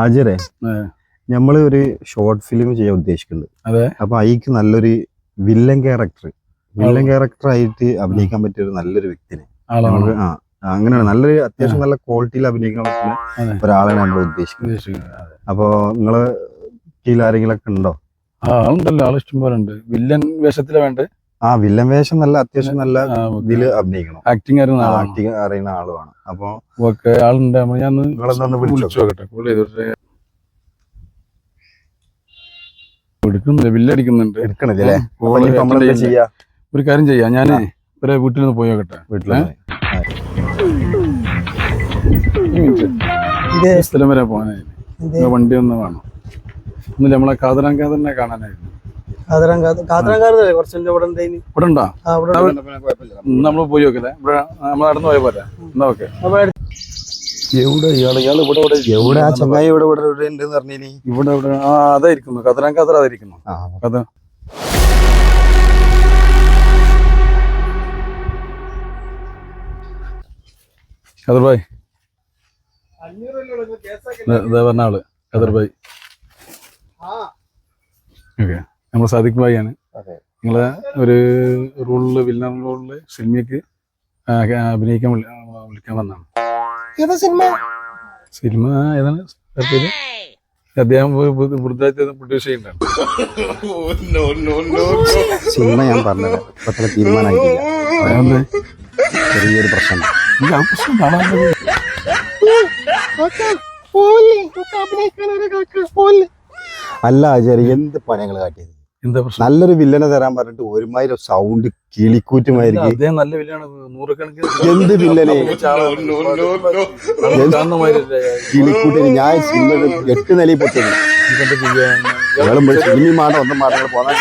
ഹാജരെ. നമ്മൾ ഒരു short film ചെയ്യാൻ ഉദ്ദേശിക്കുന്നുണ്ട്. അതെ. അപ്പൊ അയിക്ക് നല്ലൊരു വില്ലൻ ക്യാരക്ടർ വില്ലൻ ക്യാരക്ടർ ആയിട്ട് അഭിനയിക്കാൻ പറ്റിയ ഒരു നല്ലൊരു വ്യക്തിനെ. ആളാണ്. നമുക്ക് ആ അങ്ങനെയാണ്. നല്ലൊരു അത്യാവശ്യം നല്ല ക്വാളിറ്റിയിൽ അഭിനയിക്കാൻ പറ്റുന്ന ഒരാളെയാണ് നമ്മൾ ഉദ്ദേശിക്കുന്നത്. അപ്പൊ നിങ്ങൾ കീഴിൽ ആരെങ്കിലും ഒക്കെ ഉണ്ടോ? ആ ഉണ്ടല്ലോ ആൾ ഇഷ്ടം പോലെ ഉണ്ട് വില്ലൻ വേഷത്തിലെ വേണ്ട ആ വില്ലൻ വേഷം നല്ല അത്യാവശ്യം നല്ല ഇതിൽ അഭിനയിക്കണം. ആക്ടിങ് അറിയുന്ന ആക്ടിങ് അറിയുന്ന ആളുമാണ്. അപ്പൊ ഓക്കെ ആളുണ്ട്. ഞാൻ വിളിച്ചു? നോക്കട്ടെ. കോൾ ചെയ്തോട്ടെ. എടുക്കുന്നില്ല? എടുക്കണില്ലേ ഒരു കാര്യം ചെയ്യാം. ഞാൻ ഒരു വീട്ടിൽ നിന്ന് പോയി നോക്കട്ടെ. വീട്ടിൽ സ്ഥലം വരെ പോകാനായിരുന്നു വണ്ടി ഒന്ന് വേണം. ഒന്നില്ല നമ്മളെ കാതറാൻ കാതറിനെ കാണാനായിരുന്നു. നമ്മൾ പോയി നോക്കല്ലേ ഇവിടെ നമ്മൾ നടന്നു പോയ പോലെ എന്നാ ഓക്കെ. എവിടെ? ഇയാൾ ഇയാൾ ഇവിടെ ഇവിടെ എവിടെ? ആ ചങ്ങായി ഇവിടെ ഇവിടെ ഇവിടെ ഉണ്ട് പറഞ്ഞിനി ഇവിടെ ഇവിടെ. ആ അതായിരിക്കുന്നു. കതറാൻ കതറ അതായിരിക്കുന്നു. ആ. കഥ കദർ ഭായ്. ഇതാ പറഞ്ഞ ആൾ. ഖദർ ഭായ്. ഓക്കെ. നമ്മൾ സാദിഖ് ഭായിയാണ്. ആണ് അതെ. നിങ്ങളെ ഒരു റോളിൽ വില്ലൻ റോളിൽ സിനിമയ്ക്ക് അഭിനയിക്കാൻ വിളിക്കാൻ വന്നാണ് ഏതാ സിനിമ? സിനിമ ഏതാണ്? പേര്? അദ്ദേഹം പ്രൊഡ്യൂസ് സിനിമ ഞാൻ പറഞ്ഞത് തീരുമാനമായിട്ടില്ല? ചെറിയൊരു പ്രശ്നം. കാണാൻ അല്ല ആചാര്യ എന്ത് പണികൾ കാട്ടിയത്? നല്ലൊരു വില്ലനെ തരാൻ പറഞ്ഞിട്ട് ഒരുമാതിരി സൗണ്ട് കിളിക്കൂറ്റുമായിരിക്കും. അദ്ദേഹം നല്ല വില്ലാണ് നൂറുകണക്കിന് എന്ത് വില്ലനെ. കിളിക്കൂട്ടിന് ഞാൻ സിനിമ എട്ട് നിലയിൽ? ഞങ്ങൾ സിനിമ മാടം ഒന്നും മാടങ്ങൾ പോകാൻ